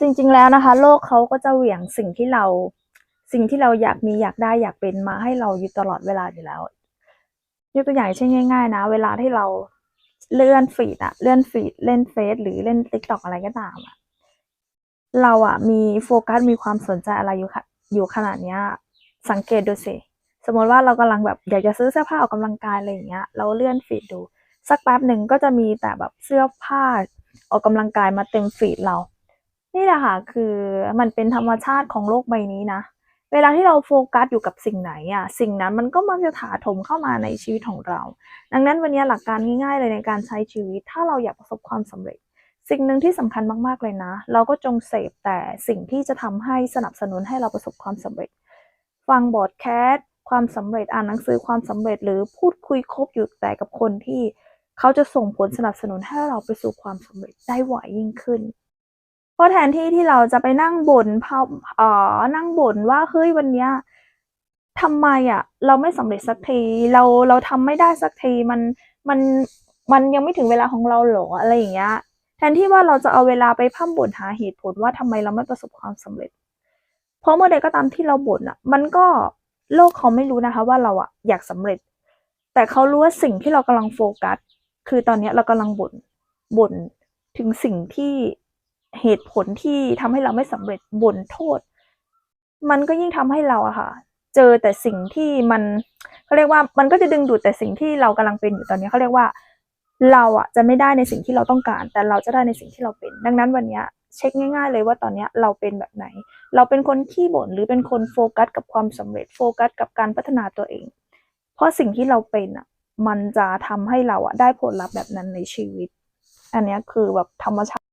จริง ๆ แล้วนะคะ โลกเขาก็จะเหวี่ยงสิ่งที่เรา สิ่งที่เราอยากมีอยากได้อยากเป็นมาให้เราอยู่ตลอดเวลาอยู่แล้วยกตัวอย่างเช่นง่าย ๆ นะ เวลาที่เราเลื่อนฟีดอะเลื่อนฟีดเล่นเฟซหรือเล่นติ๊กต็อกอะไรก็ตามอะเราอะมีโฟกัสมีความสนใจอะไรอยู่ค่ะอยู่ขนาดเนี้ย สังเกตดูสิสมมติว่าเรากำลังแบบอยากจะซื้อเสื้อผ้าออกกำลังกายอะไรอย่างเงี้ย เราเลื่อนฟีดดู สักแป๊บหนึ่งก็จะมีแต่แบบเสื้อผ้าออกกำลังกายมาเต็มฟีดเรา นี่แหละค่ะ คือมันเป็นธรรมชาติของโลกใบนี้นะ เวลาที่เราโฟกัสอยู่กับสิ่งไหนอะสิ่งนั้นมันก็มักจะถาถมเข้ามาในชีวิตของเรา ดังนั้นวันนี้หลักการง่ายๆเลยในการใช้ชีวิต ถ้าเราอยากประสบความสำเร็จ สิ่งหนึ่งที่สำคัญมากๆเลยนะ เราก็จงเสพแต่สิ่งที่จะทำให้สนับสนุนให้เราประสบความสำเร็จ ฟังบอดแคสต์ความสำเร็จอ่านหนังสือความสำเร็จ หรือพูดคุยคบอยู่แต่กับคนที่เขาจะส่งผลสนับสนุนให้เราไปสู่ความสำเร็จได้ไหวยิ่งขึ้น เพราะแทนที่ที่เราจะไปนั่งบ่นเอ่อนั่งบ่นว่าเฮ้ยวันเนี้ยทำไมอะ เราไม่สำเร็จสักทีเราเราทำไม่ได้สักทีมันมันมันยังไม่ถึงเวลาของเราหรออะไรอย่างเงี้ยแทนที่ว่าเราจะเอาเวลาไปพร่ำบ่นหาเหตุผลว่าทำไมเราไม่ประสบความสำเร็จ เพราะเมื่อใดก็ตามที่เราบ่นอะ มันก็โลกเขาไม่รู้นะคะ ว่าเราอะอยากสำเร็จ แต่เขารู้ว่าสิ่งที่เรากำลังโฟกัส คือตอนนี้เรากำลังบ่นบ่นถึงสิ่งที่ เหตุผลที่ทำให้เราไม่สำเร็จบ่นโทษ มันก็ยิ่งทำให้เราอะค่ะ เจอแต่สิ่งที่มันเขาเรียกว่ามันก็จะดึงดูดแต่สิ่งที่เรากำลังเป็นอยู่ตอนนี้เขาเรียกว่า เราอะจะไม่ได้ในสิ่งที่เราต้องการ แต่เราจะได้ในสิ่งที่เราเป็น ดังนั้นวันนี้เช็คง่ายๆเลยว่าตอนนี้เราเป็นแบบไหน เราเป็นคนขี้บ่นหรือเป็นคนโฟกัสกับความสำเร็จโฟกัสกับการพัฒนาตัวเอง เพราะสิ่งที่เราเป็นอะมันจะทำให้เราอะได้ผลลัพธ์แบบนั้นในชีวิต อันนี้คือแบบธรรมชาติ